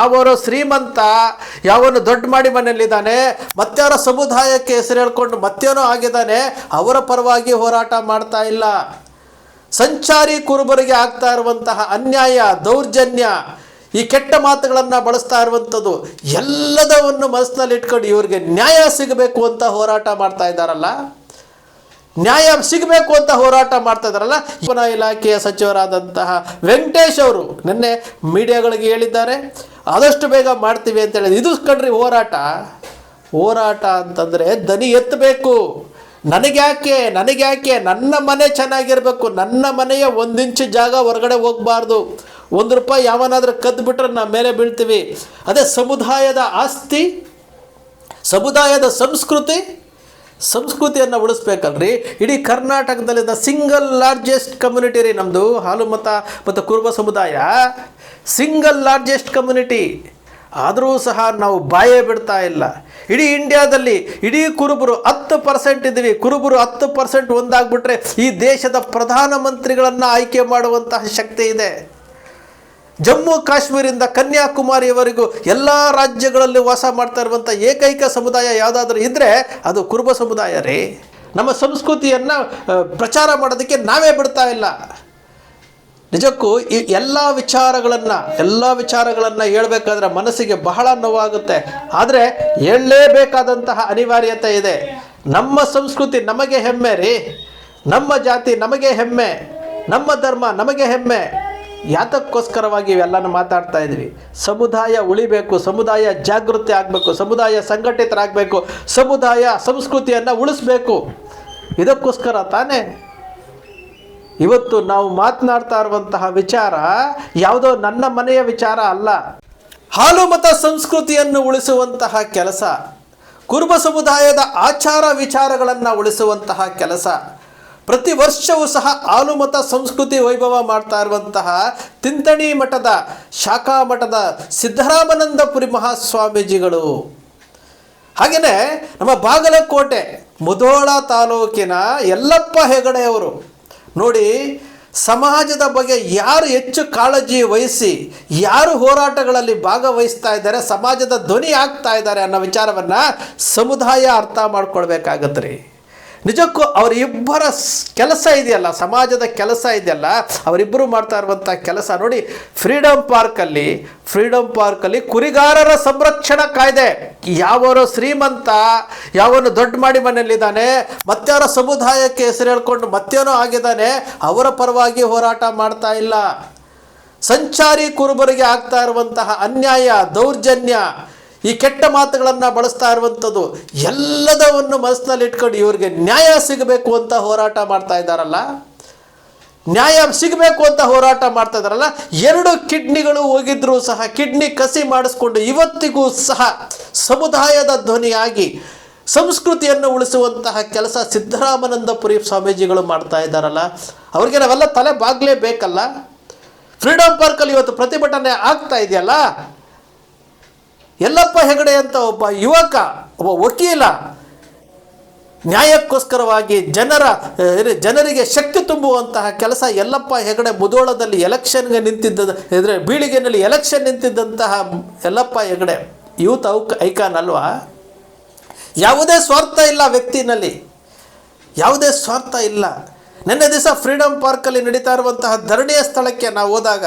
ಯಾವನು ಶ್ರೀಮಂತ, ಯಾವನು ದೊಡ್ಡ ಮಾಡಿ ಮನೆಯಲ್ಲಿದ್ದಾನೆ ಮತ್ತೆಯವರ ಸಮುದಾಯಕ್ಕೆ ಹೆಸರು ಹೇಳ್ಕೊಂಡು ಮತ್ತೇನೋ ಆಗಿದ್ದಾನೆ, ಅವರ ಪರವಾಗಿ ಹೋರಾಟ ಮಾಡ್ತಾ ಇಲ್ಲ. ಸಂಚಾರಿ ಕುರುಬರಿಗೆ ಆಗ್ತಾ ಇರುವಂತಹ ಅನ್ಯಾಯ, ದೌರ್ಜನ್ಯ, ಈ ಕೆಟ್ಟ ಮಾತುಗಳನ್ನು ಬಳಸ್ತಾ ಇರುವಂಥದ್ದು ಎಲ್ಲದವನ್ನು ಮನಸ್ಸಿನಲ್ಲಿ ಇಟ್ಕೊಂಡು ಇವರಿಗೆ ನ್ಯಾಯ ಸಿಗಬೇಕು ಅಂತ ಹೋರಾಟ ಮಾಡ್ತಾ ಇದ್ದಾರಲ್ಲ? ನ್ಯಾಯ ಸಿಗಬೇಕು ಅಂತ ಹೋರಾಟ ಮಾಡ್ತಾ ಇದ್ದಾರಲ್ಲ? ಇಲಾಖೆಯ ಸಚಿವರಾದಂತಹ ವೆಂಕಟೇಶ್ ಅವರು ನಿನ್ನೆ ಮೀಡಿಯಾಗಳಿಗೆ ಹೇಳಿದ್ದಾರೆ. ಆದಷ್ಟು ಬೇಗ ಮಾಡ್ತೀವಿ ಅಂತ ಹೇಳಿದ್ರು, ಇದು ಕಣ್ರಿ ಹೋರಾಟ. ಹೋರಾಟ ಅಂತಂದರೆ ದನಿ ಎತ್ತಬೇಕು. ನನಗ್ಯಾಕೆ ನನಗ್ಯಾಕೆ, ನನ್ನ ಮನೆ ಚೆನ್ನಾಗಿರಬೇಕು. ನನ್ನ ಮನೆಯ ಒಂದಿಂಚು ಜಾಗ ಹೊರಗಡೆ ಹೋಗಬಾರ್ದು. ಒಂದು ರೂಪಾಯಿ ಯಾವನಾದರೂ ಕದ್ದುಬಿಟ್ರೆ ನಾವು ಮೇಲೆ ಬೀಳ್ತೀವಿ. ಅದೇ ಸಮುದಾಯದ ಆಸ್ತಿ, ಸಮುದಾಯದ ಸಂಸ್ಕೃತಿ ಸಂಸ್ಕೃತಿಯನ್ನು ಉಳಿಸ್ಬೇಕಲ್ರಿ? ಇಡೀ ಕರ್ನಾಟಕದಲ್ಲಿದ್ದ ಸಿಂಗಲ್ ಲಾರ್ಜೆಸ್ಟ್ ಕಮ್ಯುನಿಟಿ ರೀ ನಮ್ಮದು ಹಾಲು ಮತ ಮತ್ತು ಕುರುಬ ಸಮುದಾಯ. ಸಿಂಗಲ್ ಲಾರ್ಜೆಸ್ಟ್ ಕಮ್ಯುನಿಟಿ ಆದರೂ ಸಹ ನಾವು ಬಾಯೇ ಬಿಡ್ತಾ ಇಲ್ಲ. ಇಡೀ ಇಂಡಿಯಾದಲ್ಲಿ ಇಡೀ ಕುರುಬರು ಹತ್ತು ಪರ್ಸೆಂಟ್ ಇದ್ದೀವಿ. ಕುರುಬರು ಹತ್ತು ಪರ್ಸೆಂಟ್ ಒಂದಾಗ್ಬಿಟ್ರೆ ಈ ದೇಶದ ಪ್ರಧಾನಮಂತ್ರಿಗಳನ್ನು ಆಯ್ಕೆ ಮಾಡುವಂತಹ ಶಕ್ತಿ ಇದೆ. ಜಮ್ಮು ಕಾಶ್ಮೀರಿಂದ ಕನ್ಯಾಕುಮಾರಿಯವರೆಗೂ ಎಲ್ಲ ರಾಜ್ಯಗಳಲ್ಲಿ ವಾಸ ಮಾಡ್ತಾ ಇರುವಂಥ ಏಕೈಕ ಸಮುದಾಯ ಯಾವುದಾದ್ರೂ ಇದ್ದರೆ ಅದು ಕುರುಬ ಸಮುದಾಯ ರೀ. ನಮ್ಮ ಸಂಸ್ಕೃತಿಯನ್ನು ಪ್ರಚಾರ ಮಾಡೋದಕ್ಕೆ ನಾವೇ ಬಿಡ್ತಾ ಇಲ್ಲ. ನಿಜಕ್ಕೂ ಈ ಎಲ್ಲ ವಿಚಾರಗಳನ್ನು ಎಲ್ಲ ವಿಚಾರಗಳನ್ನು ಹೇಳಬೇಕಾದ್ರೆ ಮನಸ್ಸಿಗೆ ಬಹಳ ನೋವಾಗುತ್ತೆ. ಆದರೆ ಹೇಳಲೇಬೇಕಾದಂತಹ ಅನಿವಾರ್ಯತೆ ಇದೆ. ನಮ್ಮ ಸಂಸ್ಕೃತಿ ನಮಗೆ ಹೆಮ್ಮೆ ರೀ. ನಮ್ಮ ಜಾತಿ ನಮಗೆ ಹೆಮ್ಮೆ. ನಮ್ಮ ಧರ್ಮ ನಮಗೆ ಹೆಮ್ಮೆ. ಯಾತಕ್ಕೋಸ್ಕರವಾಗಿ ಇವೆಲ್ಲನೂ ಮಾತಾಡ್ತಾ ಇದ್ವಿ. ಸಮುದಾಯ ಉಳಿಬೇಕು, ಸಮುದಾಯ ಜಾಗೃತಿ ಆಗಬೇಕು, ಸಮುದಾಯ ಸಂಘಟಿತರಾಗಬೇಕು, ಸಮುದಾಯ ಸಂಸ್ಕೃತಿಯನ್ನು ಉಳಿಸ್ಬೇಕು. ಇದಕ್ಕೋಸ್ಕರ ತಾನೇ ಇವತ್ತು ನಾವು ಮಾತನಾಡ್ತಾ ಇರುವಂತಹ ವಿಚಾರ ಯಾವುದೋ ನನ್ನ ಮನೆಯ ವಿಚಾರ ಅಲ್ಲ. ಹಾಲು ಮತ ಸಂಸ್ಕೃತಿಯನ್ನು ಉಳಿಸುವಂತಹ ಕೆಲಸ, ಕುರುಬ ಸಮುದಾಯದ ಆಚಾರ ವಿಚಾರಗಳನ್ನು ಉಳಿಸುವಂತಹ ಕೆಲಸ ಪ್ರತಿ ವರ್ಷವೂ ಸಹ ಆಲುಮತ ಸಂಸ್ಕೃತಿ ವೈಭವ ಮಾಡ್ತಾ ಇರುವಂತಹ ತಿಂತಣಿ ಮಠದ, ಶಾಖಾ ಮಠದ ಸಿದ್ದರಾಮನಂದಪುರಿ ಮಹಾಸ್ವಾಮೀಜಿಗಳು. ಹಾಗೆಯೇ ನಮ್ಮ ಬಾಗಲಕೋಟೆ ಮುಧೋಳ ತಾಲೂಕಿನ ಯಲ್ಲಪ್ಪ ಹೆಗಡೆಯವರು ನೋಡಿ, ಸಮಾಜದ ಬಗ್ಗೆ ಯಾರು ಹೆಚ್ಚು ಕಾಳಜಿ ವಹಿಸಿ, ಯಾರು ಹೋರಾಟಗಳಲ್ಲಿ ಭಾಗವಹಿಸ್ತಾ ಇದ್ದಾರೆ, ಸಮಾಜದ ಧ್ವನಿ ಆಗ್ತಾ ಇದ್ದಾರೆ ಅನ್ನೋ ವಿಚಾರವನ್ನು ಸಮುದಾಯ ಅರ್ಥ ಮಾಡ್ಕೊಳ್ಬೇಕಾಗತ್ತೆ ರೀ ನಿಜಕ್ಕೂ ಅವರಿಬ್ಬರ ಕೆಲಸ ಇದೆಯಲ್ಲ, ಸಮಾಜದ ಕೆಲಸ ಇದೆಯಲ್ಲ, ಅವರಿಬ್ಬರು ಮಾಡ್ತಾ ಇರುವಂಥ ಕೆಲಸ ನೋಡಿ ಫ್ರೀಡಮ್ ಪಾರ್ಕಲ್ಲಿ ಫ್ರೀಡಮ್ ಪಾರ್ಕಲ್ಲಿ ಕುರಿಗಾರರ ಸಂರಕ್ಷಣಾ ಕಾಯ್ದೆ. ಯಾವನು ಶ್ರೀಮಂತ, ಯಾವನು ದೊಡ್ಡ ಮಾಡಿ ಮನೆಯಲ್ಲಿದ್ದಾನೆ ಮತ್ತಾರ ಸಮುದಾಯಕ್ಕೆ ಹೆಸರು ಹೇಳ್ಕೊಂಡು ಮತ್ತೇನೋ ಆಗಿದ್ದಾನೆ, ಅವರ ಪರವಾಗಿ ಹೋರಾಟ ಮಾಡ್ತಾ ಇಲ್ಲ. ಸಂಚಾರಿ ಕುರುಬರಿಗೆ ಆಗ್ತಾ ಇರುವಂತಹ ಅನ್ಯಾಯ, ದೌರ್ಜನ್ಯ ಈ ಕೆಟ್ಟ ಮಾತುಗಳನ್ನು ಬಳಸ್ತಾ ಇರುವಂಥದ್ದು ಎಲ್ಲದವನ್ನು ಮನಸ್ಸಿನಲ್ಲಿ ಇಟ್ಕೊಂಡು ಇವರಿಗೆ ನ್ಯಾಯ ಸಿಗಬೇಕು ಅಂತ ಹೋರಾಟ ಮಾಡ್ತಾ ಇದ್ದಾರಲ್ಲ? ನ್ಯಾಯ ಸಿಗಬೇಕು ಅಂತ ಹೋರಾಟ ಮಾಡ್ತಾ ಇದ್ದಾರಲ್ಲ? ಎರಡು ಕಿಡ್ನಿಗಳು ಹೋಗಿದ್ರೂ ಸಹ, ಕಿಡ್ನಿ ಕಸಿ ಮಾಡಿಸ್ಕೊಂಡು ಇವತ್ತಿಗೂ ಸಹ ಸಮುದಾಯದ ಧ್ವನಿಯಾಗಿ ಸಂಸ್ಕೃತಿಯನ್ನು ಉಳಿಸುವಂತಹ ಕೆಲಸ ಸಿದ್ದರಾಮನಂದಪುರಿ ಸ್ವಾಮೀಜಿಗಳು ಮಾಡ್ತಾ ಇದ್ದಾರಲ್ಲ? ಅವ್ರಿಗೆ ನಾವೆಲ್ಲ ತಲೆ ಬಾಗ್ಲೇಬೇಕಲ್ಲ ಫ್ರೀಡಮ್ ಪಾರ್ಕಲ್ಲಿ ಇವತ್ತು ಪ್ರತಿಭಟನೆ ಆಗ್ತಾ ಇದೆಯಲ್ಲ? ಯಲ್ಲಪ್ಪ ಹೆಗಡೆ ಅಂತ ಒಬ್ಬ ಯುವಕ, ಒಬ್ಬ ವಕೀಲ, ನ್ಯಾಯಕ್ಕೋಸ್ಕರವಾಗಿ ಜನರ ಜನರಿಗೆ ಶಕ್ತಿ ತುಂಬುವಂತಹ ಕೆಲಸ ಎಲ್ಲಪ್ಪ ಹೆಗಡೆ ಮುದೋಳದಲ್ಲಿ ಎಲೆಕ್ಷನ್ಗೆ ನಿಂತಿದ್ದ ಅಂದರೆ ಬೀಳಿಗೆನಲ್ಲಿ election ನಿಂತಿದ್ದಂತಹ Yallappa Hegde, youth of icon ಅಲ್ವಾ? ಯಾವುದೇ ಸ್ವಾರ್ಥ ಇಲ್ಲ ವ್ಯಕ್ತಿನಲ್ಲಿ. ಯಾವುದೇ ಸ್ವಾರ್ಥ ಇಲ್ಲ. ನಿನ್ನೆ ದಿವಸ ಫ್ರೀಡಮ್ ಪಾರ್ಕಲ್ಲಿ ನಡೀತಾ ಇರುವಂತಹ ಧರಣಿಯ ಸ್ಥಳಕ್ಕೆ ನಾವು ಹೋದಾಗ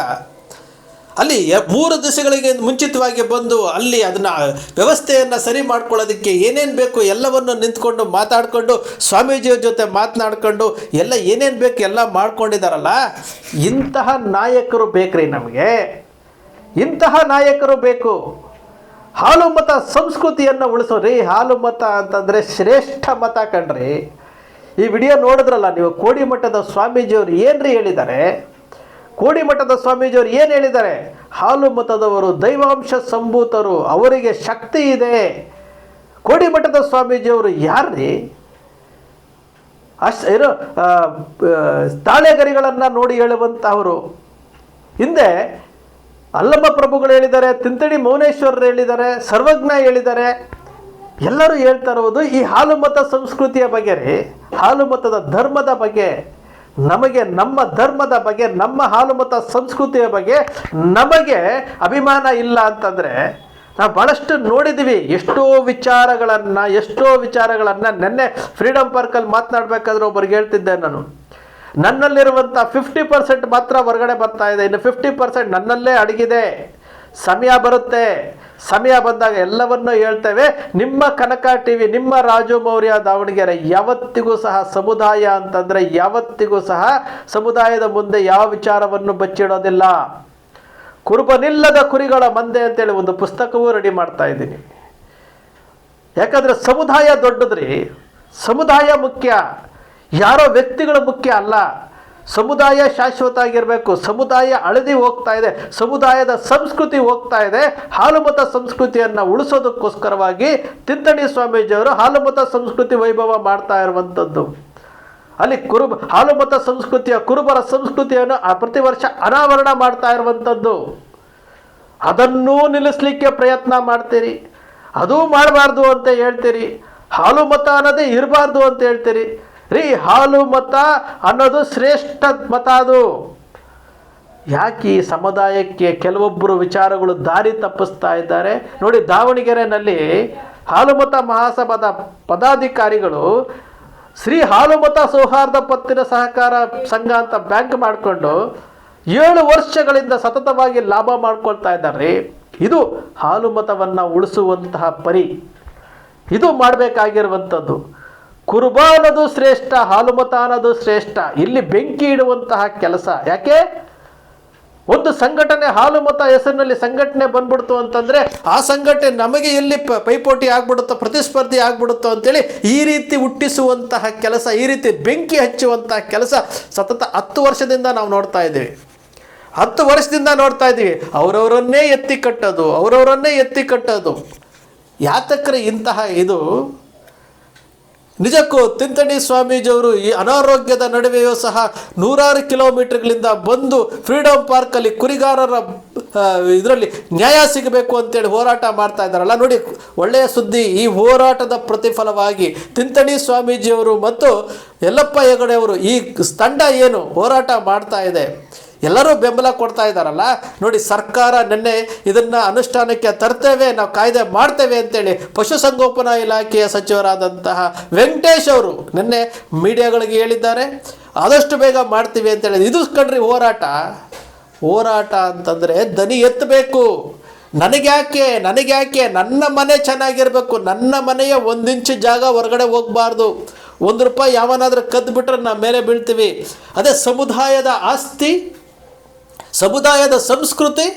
ಅಲ್ಲಿ ಮೂರು ದಿವಸಗಳಿಗೆ ಮುಂಚಿತವಾಗಿ ಬಂದು ಅಲ್ಲಿ ಅದನ್ನು ವ್ಯವಸ್ಥೆಯನ್ನು ಸರಿ ಮಾಡ್ಕೊಳ್ಳೋದಕ್ಕೆ ಏನೇನು ಬೇಕು ಎಲ್ಲವನ್ನು ನಿಂತ್ಕೊಂಡು ಮಾತಾಡಿಕೊಂಡು ಸ್ವಾಮೀಜಿಯವ್ರ ಜೊತೆ ಮಾತನಾಡ್ಕೊಂಡು ಎಲ್ಲ ಏನೇನು ಬೇಕು ಎಲ್ಲ ಮಾಡ್ಕೊಂಡಿದ್ದಾರಲ್ಲ ಇಂತಹ ನಾಯಕರು ಬೇಕ್ರಿ ನಮಗೆ. ಇಂತಹ ನಾಯಕರು ಬೇಕು. ಹಾಲು ಮತ ಸಂಸ್ಕೃತಿಯನ್ನು ಉಳಿಸೋರಿ. ಹಾಲು ಮತ ಅಂತಂದರೆ ಶ್ರೇಷ್ಠ ಮತ ಕಣ್ರಿ. ಈ ವಿಡಿಯೋ ನೋಡಿದ್ರಲ್ಲ ನೀವು ಕೋಡಿಮಠದ ಸ್ವಾಮೀಜಿಯವರು ಏನ್ರಿ ಹೇಳಿದ್ದಾರೆ? ಕೋಡಿಮಠದ ಸ್ವಾಮೀಜಿಯವರು ಏನು ಹೇಳಿದ್ದಾರೆ? ಹಾಲು ಮತದವರು, ದೈವಾಂಶ ಸಂಭೂತರು, ಅವರಿಗೆ ಶಕ್ತಿ ಇದೆ. ಕೋಡಿಮಠದ ಸ್ವಾಮೀಜಿಯವರು ಯಾರ್ರಿ? ಅಷ್ಟು ಏನು ತಾಳೆಗರಿಗಳನ್ನು ನೋಡಿ ಹೇಳುವಂಥವರು ಹಿಂದೆ ಅಲ್ಲಮ್ಮ ಪ್ರಭುಗಳು ಹೇಳಿದ್ದಾರೆ ತಿಂತಡಿ ಮೌನೇಶ್ವರರು ಹೇಳಿದ್ದಾರೆ, ಸರ್ವಜ್ಞ ಹೇಳಿದ್ದಾರೆ. ಎಲ್ಲರೂ ಹೇಳ್ತಾ ಇರೋದು ಈ ಹಾಲು ಮತ ಸಂಸ್ಕೃತಿಯ ಬಗ್ಗೆ ರೀ. ಹಾಲು ಮತದ ಧರ್ಮದ ಬಗ್ಗೆ. ನಮಗೆ ನಮ್ಮ ಧರ್ಮದ ಬಗ್ಗೆ, ನಮ್ಮ ಹಾಲು ಹಾಲುಮತ ಸಂಸ್ಕೃತಿಯ ಬಗ್ಗೆ ನಮಗೆ ಅಭಿಮಾನ ಇಲ್ಲ ಅಂತಂದರೆ ನಾವು ಭಾಳಷ್ಟು ನೋಡಿದ್ದೀವಿ. ಎಷ್ಟೋ ವಿಚಾರಗಳನ್ನು ಎಷ್ಟೋ ವಿಚಾರಗಳನ್ನು ನೆನ್ನೆ ಫ್ರೀಡಮ್ ಪಾರ್ಕಲ್ಲಿ ಮಾತನಾಡಬೇಕಾದ್ರೆ ಒಬ್ಬರಿಗೆ ಹೇಳ್ತಿದ್ದೆ ನಾನು. ನನ್ನಲ್ಲಿರುವಂಥ ಫಿಫ್ಟಿ ಪರ್ಸೆಂಟ್ ಮಾತ್ರ ಹೊರಗಡೆ ಬರ್ತಾ ಇದೆ. ಇನ್ನು ಫಿಫ್ಟಿ ಪರ್ಸೆಂಟ್ ನನ್ನಲ್ಲೇ ಅಡಗಿದೆ. ಸಮಯ ಬರುತ್ತೆ. ಸಮಯ ಬಂದಾಗ ಎಲ್ಲವನ್ನೂ ಹೇಳ್ತೇವೆ. ನಿಮ್ಮ ಕನಕ ಟಿ ವಿ ನಿಮ್ಮ ರಾಜು ಮೌರ್ಯ ದಾವಣಗೆರೆ, ಯಾವತ್ತಿಗೂ ಸಹ ಸಮುದಾಯ ಅಂತಂದರೆ ಯಾವತ್ತಿಗೂ ಸಹ ಸಮುದಾಯದ ಮುಂದೆ ಯಾವ ವಿಚಾರವನ್ನು ಬಚ್ಚಿಡೋದಿಲ್ಲ. ಕುರುಬನಿಲ್ಲದ ಕುರಿಗಳ ಮಂದೆ ಅಂತೇಳಿ ಒಂದು ಪುಸ್ತಕವೂ ರೆಡಿ ಮಾಡ್ತಾ ಇದ್ದೀನಿ. ಯಾಕಂದರೆ ಸಮುದಾಯ ದೊಡ್ಡದ್ರಿ. ಸಮುದಾಯ ಮುಖ್ಯ. ಯಾರೋ ವ್ಯಕ್ತಿಗಳು ಮುಖ್ಯ ಅಲ್ಲ. ಸಮುದಾಯ ಶಾಶ್ವತ ಆಗಿರಬೇಕು. ಸಮುದಾಯ ಅಳದಿ ಹೋಗ್ತಾ ಇದೆ. ಸಮುದಾಯದ ಸಂಸ್ಕೃತಿ ಹೋಗ್ತಾ ಇದೆ. ಹಾಲುಮತ ಸಂಸ್ಕೃತಿಯನ್ನು ಉಳಿಸೋದಕ್ಕೋಸ್ಕರವಾಗಿ ತಿಂತಣಿ ಸ್ವಾಮೀಜಿಯವರು ಹಾಲುಮತ ಸಂಸ್ಕೃತಿ ವೈಭವ ಮಾಡ್ತಾ ಇರುವಂಥದ್ದು ಅಲ್ಲಿ ಕುರುಬ ಹಾಲುಮತ ಸಂಸ್ಕೃತಿಯ ಕುರುಬರ ಸಂಸ್ಕೃತಿಯನ್ನು ಪ್ರತಿ ವರ್ಷ ಅನಾವರಣ ಮಾಡ್ತಾ ಇರುವಂಥದ್ದು ಅದನ್ನೂ ನಿಲ್ಲಿಸಲಿಕ್ಕೆ ಪ್ರಯತ್ನ ಮಾಡ್ತೀರಿ. ಅದೂ ಮಾಡಬಾರ್ದು ಅಂತ ಹೇಳ್ತೀರಿ. ಹಾಲು ಮತ ಅನ್ನೋದೇ ಇರಬಾರ್ದು ಅಂತ ಹೇಳ್ತೀರಿ. ರೀ ಹಾಲು ಮತ ಅನ್ನೋದು ಶ್ರೇಷ್ಠ ಮತ ಅದು. ಯಾಕೆ ಈ ಸಮುದಾಯಕ್ಕೆ ಕೆಲವೊಬ್ಬರು ವಿಚಾರಗಳು ದಾರಿ ತಪ್ಪಿಸ್ತಾ ಇದ್ದಾರೆ? ನೋಡಿ, ದಾವಣಗೆರೆನಲ್ಲಿ ಹಾಲುಮತ ಮಹಾಸಭಾದ ಪದಾಧಿಕಾರಿಗಳು ಶ್ರೀ ಹಾಲುಮತ ಸೌಹಾರ್ದ ಪತ್ತಿನ ಸಹಕಾರ ಸಂಘ ಅಂತ ಬ್ಯಾಂಕ್ ಮಾಡಿಕೊಂಡು ಏಳು ವರ್ಷಗಳಿಂದ ಸತತವಾಗಿ ಲಾಭ ಮಾಡ್ಕೊಳ್ತಾ ಇದ್ದಾರೆ ಇದು ಹಾಲುಮತವನ್ನು ಉಳಿಸುವಂತಹ ಪರಿ. ಇದು ಮಾಡಬೇಕಾಗಿರುವಂಥದ್ದು. ಕುರುಬ ಅನ್ನೋದು ಶ್ರೇಷ್ಠ, ಹಾಲುಮತಾನದು ಶ್ರೇಷ್ಠ. ಇಲ್ಲಿ ಬೆಂಕಿ ಇಡುವಂತಹ ಕೆಲಸ. ಯಾಕೆ? ಒಂದು ಸಂಘಟನೆ ಹಾಲು ಮತ ಹೆಸರಿನಲ್ಲಿ ಸಂಘಟನೆ ಬಂದ್ಬಿಡ್ತು ಅಂತಂದ್ರೆ ಆ ಸಂಘಟನೆ ನಮಗೆ ಎಲ್ಲಿ ಪೈಪೋಟಿ ಆಗ್ಬಿಡುತ್ತೋ, ಪ್ರತಿಸ್ಪರ್ಧಿ ಆಗ್ಬಿಡುತ್ತೋ ಅಂತೇಳಿ ಈ ರೀತಿ ಹುಟ್ಟಿಸುವಂತಹ ಕೆಲಸ, ಈ ರೀತಿ ಬೆಂಕಿ ಹಚ್ಚುವಂತಹ ಕೆಲಸ ಸತತ ಹತ್ತು ವರ್ಷದಿಂದ ನಾವು ನೋಡ್ತಾ ಇದ್ದೀವಿ. ಹತ್ತು ವರ್ಷದಿಂದ ನೋಡ್ತಾ ಇದ್ದೀವಿ. ಅವರವರನ್ನೇ ಎತ್ತಿ ಕಟ್ಟೋದು, ಅವರವರನ್ನೇ ಎತ್ತಿ ಕಟ್ಟೋದು. ಯಾತಕ್ರೆ ಇಂತಹ ಇದು ನಿಜಕ್ಕೂ ತಿಂತಣಿ ಸ್ವಾಮೀಜಿಯವರು ಈ ಅನಾರೋಗ್ಯದ ನಡುವೆಯೂ ಸಹ ನೂರಾರು ಕಿಲೋಮೀಟರ್ಗಳಿಂದ ಬಂದು ಫ್ರೀಡಮ್ ಪಾರ್ಕಲ್ಲಿ ಕುರಿಗಾರರ ಇದರಲ್ಲಿ ನ್ಯಾಯ ಸಿಗಬೇಕು ಅಂತೇಳಿ ಹೋರಾಟ ಮಾಡ್ತಾ ಇದ್ದಾರಲ್ಲ. ನೋಡಿ, ಒಳ್ಳೆಯ ಸುದ್ದಿ. ಈ ಹೋರಾಟದ ಪ್ರತಿಫಲವಾಗಿ ತಿಂತಣಿ ಸ್ವಾಮೀಜಿಯವರು ಮತ್ತು ಯಲ್ಲಪ್ಪ ಹೆಗಡೆಯವರು ಈ ತಂಡ ಏನು ಹೋರಾಟ ಮಾಡ್ತಾ ಇದೆ? ಎಲ್ಲರೂ ಬೆಂಬಲ ಕೊಡ್ತಾ ಇದ್ದಾರಲ್ಲ? ನೋಡಿ, ಸರ್ಕಾರ ನಿನ್ನೆ ಇದನ್ನು ಅನುಷ್ಠಾನಕ್ಕೆ ತರ್ತೇವೆ, ನಾವು ಕಾಯ್ದೆ ಮಾಡ್ತೇವೆ ಅಂತೇಳಿ ಪಶುಸಂಗೋಪನಾ ಇಲಾಖೆಯ ಸಚಿವರಾದಂತಹ ವೆಂಕಟೇಶ್ ಅವರು ನಿನ್ನೆ ಮೀಡಿಯಾಗಳಿಗೆ ಹೇಳಿದ್ದಾರೆ. ಆದಷ್ಟು ಬೇಗ ಮಾಡ್ತೀವಿ ಅಂತೇಳಿ. ಇದು ಕಣ್ರಿ ಹೋರಾಟ. ಹೋರಾಟ ಅಂತಂದರೆ ದನಿ ಎತ್ತಬೇಕು. ನನಗ್ಯಾಕೆ ನನಗ್ಯಾಕೆ ನನ್ನ ಮನೆ ಚೆನ್ನಾಗಿರಬೇಕು, ನನ್ನ ಮನೆಯ ಒಂದಿಂಚು ಜಾಗ ಹೊರಗಡೆ ಹೋಗಬಾರ್ದು. ಒಂದು ರೂಪಾಯಿ ಯಾವನಾದರೂ ಕದ್ದು ಬಿಟ್ರೆ ನಾವು ಮೇಲೆ ಬೀಳ್ತೀವಿ. ಅದೇ ಸಮುದಾಯದ ಆಸ್ತಿ ಸಮುದಾಯದ ಸಂಸ್ಕೃತಿ,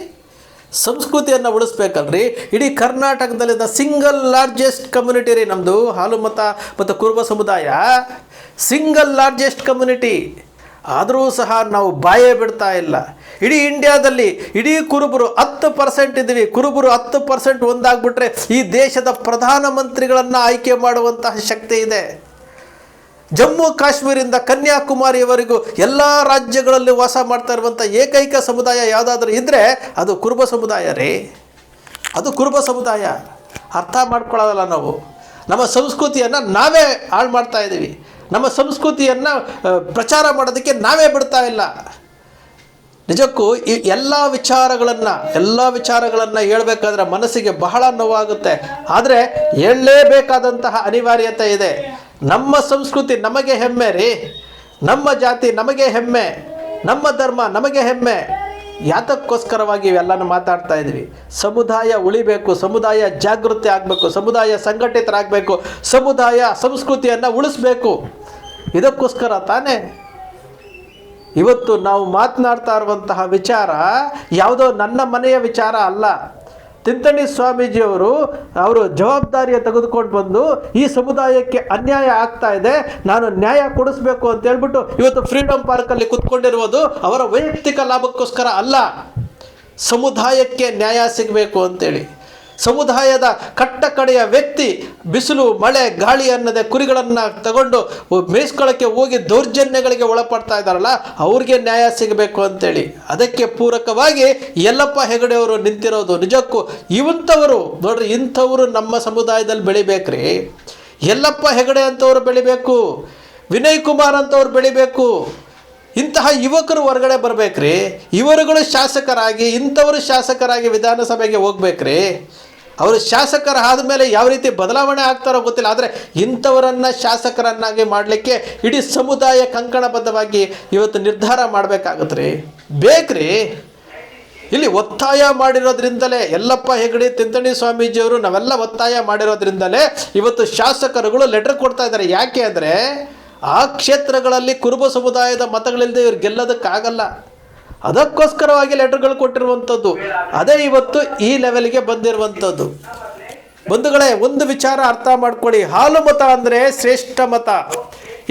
ಸಂಸ್ಕೃತಿಯನ್ನು ಉಳಿಸ್ಬೇಕಲ್ರಿ? ಇಡೀ ಕರ್ನಾಟಕದಲ್ಲಿ ದ ಸಿಂಗಲ್ ಲಾರ್ಜೆಸ್ಟ್ ಕಮ್ಯುನಿಟಿ ರೀ ನಮ್ಮದು ಹಾಲು ಮತ ಮತ್ತು ಕುರುಬ ಸಮುದಾಯ. ಸಿಂಗಲ್ ಲಾರ್ಜೆಸ್ಟ್ ಕಮ್ಯುನಿಟಿ ಆದರೂ ಸಹ ನಾವು ಬಾಯೇ ಬಿಡ್ತಾ ಇಲ್ಲ. ಇಡೀ ಇಂಡಿಯಾದಲ್ಲಿ ಇಡೀ ಕುರುಬರು ಹತ್ತು ಪರ್ಸೆಂಟ್ ಇದ್ದೀವಿ. ಕುರುಬರು ಹತ್ತು ಪರ್ಸೆಂಟ್ ಒಂದಾಗ್ಬಿಟ್ರೆ ಈ ದೇಶದ ಪ್ರಧಾನಮಂತ್ರಿಗಳನ್ನು ಆಯ್ಕೆ ಮಾಡುವಂತಹ ಶಕ್ತಿ ಇದೆ. ಜಮ್ಮು ಕಾಶ್ಮೀರಿಂದ ಕನ್ಯಾಕುಮಾರಿಯವರೆಗೂ ಎಲ್ಲ ರಾಜ್ಯಗಳಲ್ಲಿ ವಾಸ ಮಾಡ್ತಾ ಇರುವಂಥ ಏಕೈಕ ಸಮುದಾಯ ಯಾವುದಾದ್ರೂ ಇದ್ದರೆ ಅದು ಕುರುಬ ಸಮುದಾಯ ರೀ. ಅದು ಕುರುಬ ಸಮುದಾಯ. ಅರ್ಥ ಮಾಡ್ಕೊಳ್ಳೋದಲ್ಲ ನಾವು. ನಮ್ಮ ಸಂಸ್ಕೃತಿಯನ್ನು ನಾವೇ ಹಾಳು ಮಾಡ್ತಾ ಇದ್ದೀವಿ ನಮ್ಮ ಸಂಸ್ಕೃತಿಯನ್ನು ಪ್ರಚಾರ ಮಾಡೋದಕ್ಕೆ ನಾವೇ ಬಿಡ್ತಾ ಇಲ್ಲ. ನಿಜಕ್ಕೂ ಈ ಎಲ್ಲ ವಿಚಾರಗಳನ್ನು ಎಲ್ಲ ವಿಚಾರಗಳನ್ನು ಹೇಳಬೇಕಾದ್ರೆ ಮನಸ್ಸಿಗೆ ಬಹಳ ನೋವಾಗುತ್ತೆ. ಆದರೆ ಹೇಳಲೇಬೇಕಾದಂತಹ ಅನಿವಾರ್ಯತೆ ಇದೆ. ನಮ್ಮ ಸಂಸ್ಕೃತಿ ನಮಗೆ ಹೆಮ್ಮೆ ರೀ. ನಮ್ಮ ಜಾತಿ ನಮಗೆ ಹೆಮ್ಮೆ. ನಮ್ಮ ಧರ್ಮ ನಮಗೆ ಹೆಮ್ಮೆ. ಯಾತಕ್ಕೋಸ್ಕರವಾಗಿ ಇವೆಲ್ಲನೂ ಮಾತಾಡ್ತಾ ಇದ್ವಿ. ಸಮುದಾಯ ಉಳಿಬೇಕು, ಸಮುದಾಯ ಜಾಗೃತಿ ಆಗಬೇಕು, ಸಮುದಾಯ ಸಂಘಟಿತರಾಗಬೇಕು, ಸಮುದಾಯ ಸಂಸ್ಕೃತಿಯನ್ನು ಉಳಿಸ್ಬೇಕು. ಇದಕ್ಕೋಸ್ಕರ ತಾನೇ ಇವತ್ತು ನಾವು ಮಾತನಾಡ್ತಾ ಇರುವಂತಹ ವಿಚಾರ ಯಾವುದೋ ನನ್ನ ಮನೆಯ ವಿಚಾರ ಅಲ್ಲ. ತಿಂತಣಿ ಸ್ವಾಮೀಜಿಯವರು ಅವರು ಜವಾಬ್ದಾರಿಯ ತೆಗೆದುಕೊಂಡು ಬಂದು ಈ ಸಮುದಾಯಕ್ಕೆ ಅನ್ಯಾಯ ಆಗ್ತಾ ಇದೆ, ನಾನು ನ್ಯಾಯ ಕೊಡಿಸ್ಬೇಕು ಅಂತ ಹೇಳ್ಬಿಟ್ಟು ಇವತ್ತು ಫ್ರೀಡಮ್ ಪಾರ್ಕಲ್ಲಿ ಕುತ್ಕೊಂಡಿರುವುದು ಅವರ ವೈಯಕ್ತಿಕ ಲಾಭಕ್ಕೋಸ್ಕರ ಅಲ್ಲ, ಸಮುದಾಯಕ್ಕೆ ನ್ಯಾಯ ಸಿಗಬೇಕು ಅಂತೇಳಿ. ಸಮುದಾಯದ ಕಟ್ಟ ಕಡೆಯ ವ್ಯಕ್ತಿ ಬಿಸಿಲು, ಮಳೆ, ಗಾಳಿ ಅನ್ನದೆ ಕುರಿಗಳನ್ನು ತಗೊಂಡು ಮೇಯಿಸ್ಕೊಳ್ಳೋಕ್ಕೆ ಹೋಗಿ ದೌರ್ಜನ್ಯಗಳಿಗೆ ಒಳಪಡ್ತಾ ಇದ್ದಾರಲ್ಲ, ಅವ್ರಿಗೆ ನ್ಯಾಯ ಸಿಗಬೇಕು ಅಂತೇಳಿ. ಅದಕ್ಕೆ ಪೂರಕವಾಗಿ ಯಲ್ಲಪ್ಪ ಹೆಗಡೆಯವರು ನಿಂತಿರೋದು. ನಿಜಕ್ಕೂ ಇವಂಥವರು, ನೋಡ್ರಿ, ಇಂಥವರು ನಮ್ಮ ಸಮುದಾಯದಲ್ಲಿ ಬೆಳಿಬೇಕ್ರಿ. ಯಲ್ಲಪ್ಪ ಹೆಗಡೆ ಅಂತವ್ರು ಬೆಳಿಬೇಕು, ವಿನಯ್ ಕುಮಾರ್ ಅಂತವ್ರು ಬೆಳಿಬೇಕು, ಇಂತಹ ಯುವಕರು ಹೊರಗಡೆ ಬರಬೇಕ್ರಿ. ಇವರುಗಳು ಶಾಸಕರಾಗಿ, ಇಂಥವರು ಶಾಸಕರಾಗಿ ವಿಧಾನಸಭೆಗೆ ಹೋಗ್ಬೇಕ್ರಿ. ಅವರು ಶಾಸಕರ ಆದಮೇಲೆ ಯಾವ ರೀತಿ ಬದಲಾವಣೆ ಆಗ್ತಾರೋ ಗೊತ್ತಿಲ್ಲ, ಆದರೆ ಇಂಥವರನ್ನು ಶಾಸಕರನ್ನಾಗಿ ಮಾಡಲಿಕ್ಕೆ ಇಡೀ ಸಮುದಾಯ ಕಂಕಣಬದ್ಧವಾಗಿ ಇವತ್ತು ನಿರ್ಧಾರ ಮಾಡಬೇಕಾಗತ್ರಿ. ಬೇಕ್ರಿ? ಇಲ್ಲಿ ಒತ್ತಾಯ ಮಾಡಿರೋದ್ರಿಂದಲೇ ಎಲ್ಲಪ್ಪ ಹೆಗಡೆ ತಿಂತಣಿ ಸ್ವಾಮೀಜಿಯವರು ನಾವೆಲ್ಲ ಒತ್ತಾಯ ಮಾಡಿರೋದ್ರಿಂದಲೇ ಇವತ್ತು ಶಾಸಕರುಗಳು ಲೆಟರ್ ಕೊಡ್ತಾ ಇದ್ದಾರೆ. ಯಾಕೆ ಅಂದರೆ, ಆ ಕ್ಷೇತ್ರಗಳಲ್ಲಿ ಕುರುಬ ಸಮುದಾಯದ ಮತಗಳಿಲ್ಲದೆ ಇವ್ರು ಗೆಲ್ಲೋದಕ್ಕಾಗಲ್ಲ. ಅದಕ್ಕೋಸ್ಕರವಾಗಿ ಲೆಟರ್ಗಳು ಕೊಟ್ಟಿರುವಂಥದ್ದು. ಅದೇ ಇವತ್ತು ಈ ಲೆವೆಲ್ಗೆ ಬಂದಿರುವಂಥದ್ದು. ಬಂಧುಗಳೇ, ಒಂದು ವಿಚಾರ ಅರ್ಥ ಮಾಡ್ಕೊಳ್ಳಿ. ಹಾಲು ಮತ ಅಂದರೆ ಶ್ರೇಷ್ಠ ಮತ.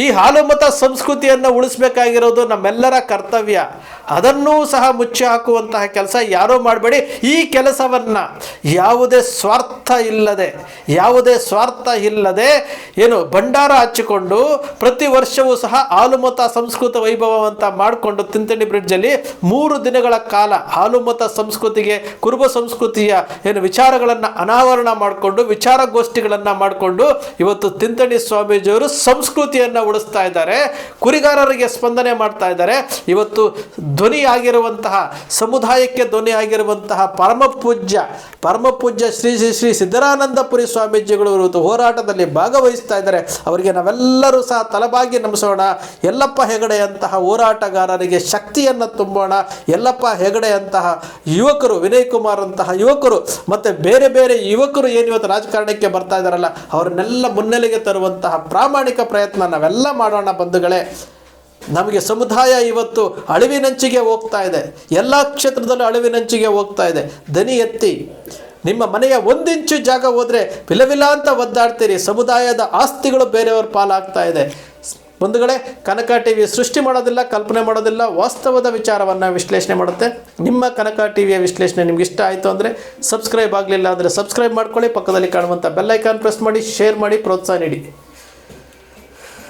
ಈ ಹಾಲು ಮತ ಸಂಸ್ಕೃತಿಯನ್ನು ಉಳಿಸ್ಬೇಕಾಗಿರೋದು ನಮ್ಮೆಲ್ಲರ ಕರ್ತವ್ಯ. ಅದನ್ನೂ ಸಹ ಮುಚ್ಚಿ ಹಾಕುವಂತಹ ಕೆಲಸ ಯಾರೂ ಮಾಡಬೇಡಿ. ಈ ಕೆಲಸವನ್ನು ಯಾವುದೇ ಸ್ವಾರ್ಥ ಇಲ್ಲದೆ, ಯಾವುದೇ ಸ್ವಾರ್ಥ ಇಲ್ಲದೆ ಏನು ಭಂಡಾರ ಹಚ್ಚಿಕೊಂಡು ಪ್ರತಿ ವರ್ಷವೂ ಸಹ ಹಾಲುಮತ ಸಂಸ್ಕೃತ ವೈಭವವಂತ ಮಾಡಿಕೊಂಡು ತಿಂತಣಿ ಬ್ರಿಡ್ಜಲ್ಲಿ ಮೂರು ದಿನಗಳ ಕಾಲ ಹಾಲುಮತ ಸಂಸ್ಕೃತಿಗೆ, ಕುರುಬ ಸಂಸ್ಕೃತಿಯ ಏನು ವಿಚಾರಗಳನ್ನು ಅನಾವರಣ ಮಾಡಿಕೊಂಡು, ವಿಚಾರಗೋಷ್ಠಿಗಳನ್ನು ಮಾಡಿಕೊಂಡು ಇವತ್ತು ತಿಂತಣಿ ಸ್ವಾಮೀಜಿಯವರು ಸಂಸ್ಕೃತಿಯನ್ನು ಉಳಿಸ್ತಾ ಇದ್ದಾರೆ, ಕುರಿಗಾರರಿಗೆ ಸ್ಪಂದನೆ ಮಾಡ್ತಾ ಇದ್ದಾರೆ. ಇವತ್ತು ಧ್ವನಿ ಆಗಿರುವಂತಹ ಸಮುದಾಯಕ್ಕೆ ಧ್ವನಿ ಆಗಿರುವಂತಹ ಪರಮ ಪೂಜ್ಯ ಪರಮ ಪೂಜ್ಯ ಶ್ರೀ ಶ್ರೀ ಶ್ರೀ ಸಿದ್ದರಾನಂದಪುರಿ ಸ್ವಾಮೀಜಿಗಳು ಇವತ್ತು ಹೋರಾಟದಲ್ಲಿ ಭಾಗವಹಿಸ್ತಾ ಇದ್ದಾರೆ. ಅವರಿಗೆ ನಾವೆಲ್ಲರೂ ಸಹ ತಲೆಬಾಗಿ ನಮಿಸೋಣ. ಹೆಗಡೆ ಅಂತಹ ಹೋರಾಟಗಾರರಿಗೆ ಶಕ್ತಿಯನ್ನು ತುಂಬೋಣ. ಎಲ್ಲಪ್ಪ ಹೆಗಡೆ ಅಂತಹ ಯುವಕರು, ವಿನಯ್ ಕುಮಾರ್ ಅಂತಹ ಯುವಕರು, ಮತ್ತೆ ಬೇರೆ ಬೇರೆ ಯುವಕರು ಏನು ಇವತ್ತು ರಾಜಕಾರಣಕ್ಕೆ ಬರ್ತಾ ಇದ್ದಾರಲ್ಲ, ಅವರನ್ನೆಲ್ಲ ಮುನ್ನೆಲೆಗೆ ತರುವಂತಹ ಪ್ರಾಮಾಣಿಕ ಪ್ರಯತ್ನ ನಾವೆಲ್ಲ ಮಾಡೋಣ ಬಂಧುಗಳೇ. ನಮಗೆ ಸಮುದಾಯ ಇವತ್ತು ಅಳಿವಿನಂಚಿಗೆ ಹೋಗ್ತಾ ಇದೆ. ಎಲ್ಲ ಕ್ಷೇತ್ರದಲ್ಲೂ ಅಳಿವಿನಂಚಿಗೆ ಹೋಗ್ತಾ ಇದೆ. ದನಿ ಎತ್ತಿ, ನಿಮ್ಮ ಮನೆಯ ಒಂದಿಂಚು ಜಾಗ ಹೋದರೆ ವಿಲವಿಲ ಅಂತ ಒದ್ದಾಡ್ತೀರಿ. ಸಮುದಾಯದ ಆಸ್ತಿಗಳು ಬೇರೆಯವ್ರ ಪಾಲಾಗ್ತಾ ಇದೆ. ಬಂಧುಗಳೇ, ಕನಕ ಟಿ ವಿ ಸೃಷ್ಟಿ ಮಾಡೋದಿಲ್ಲ, ಕಲ್ಪನೆ ಮಾಡೋದಿಲ್ಲ. ವಾಸ್ತವದ ವಿಚಾರವನ್ನು ವಿಶ್ಲೇಷಣೆ ಮಾಡುತ್ತೆ. ನಿಮ್ಮ ಕನಕ ಟಿ ವಿಯ ವಿಶ್ಲೇಷಣೆ ನಿಮ್ಗೆ ಇಷ್ಟ ಆಯಿತು ಅಂದರೆ ಸಬ್ಸ್ಕ್ರೈಬ್ ಆಗಲಿಲ್ಲ ಅಂದರೆ ಸಬ್ಸ್ಕ್ರೈಬ್ ಮಾಡ್ಕೊಳ್ಳಿ. ಪಕ್ಕದಲ್ಲಿ ಕಾಣುವಂಥ ಬೆಲ್ಲೈಕಾನ್ ಪ್ರೆಸ್ ಮಾಡಿ, ಶೇರ್ ಮಾಡಿ, ಪ್ರೋತ್ಸಾಹ ನೀಡಿ.